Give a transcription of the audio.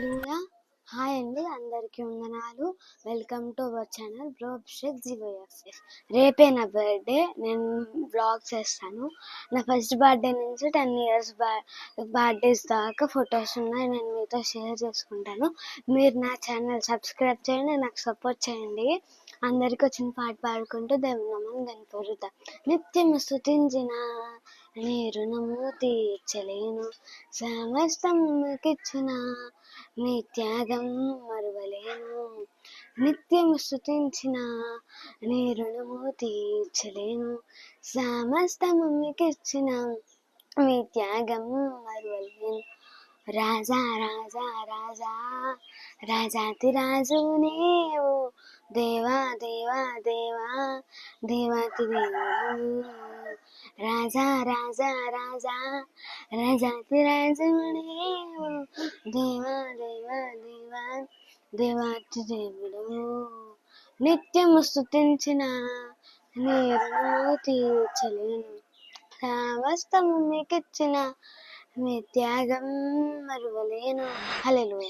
హల్లెలూయా hi అండి. అందరికీ వందనాలు. Welcome to our channel bro Abhishek జీవోఎఫ్ఎస్ రేపే నా బర్త్డే నేను బ్లాగ్ చేస్తాను. నా ఫస్ట్ బర్త్డే నుంచి టెన్ ఇయర్స్ బర్త్డేస్ దాకా ఫొటోస్ ఉన్నాయి. నేను మీతో షేర్ చేసుకుంటాను. మీరు నా ఛానల్ సబ్స్క్రైబ్ చేయండి. నాకు సపోర్ట్ చేయండి. అందరికి వచ్చిన పాట పాడుకుంటూ దేవుని దాన్ని కనపరుద్దాం నిత్యం స్థుతించిన నీ రుణము తీర్చలేను. సమస్తం మీకిచ్చిన నీ త్యాగం మరువలేను. నిత్యం స్థుతించిన నీ రుణము తీర్చలేను. సమస్తము మీకిచ్చిన మీ త్యాగం మరువలేను. రాజా రాజా రాజా. రాజాతి రాజు నీవు దేవా దేవా దేవా. దేవాతి దేవుడు. రాజా రాజా రాజా రాజాతి రాజు దేవా దేవా దేవా దేవాతి దేవుడు. నిత్యము స్థుతించిన నీ రుణము తీర్చలేను. సమస్తము మీకిచ్చిన మీ త్యాగం మరువలేను. హల్లెలూయా.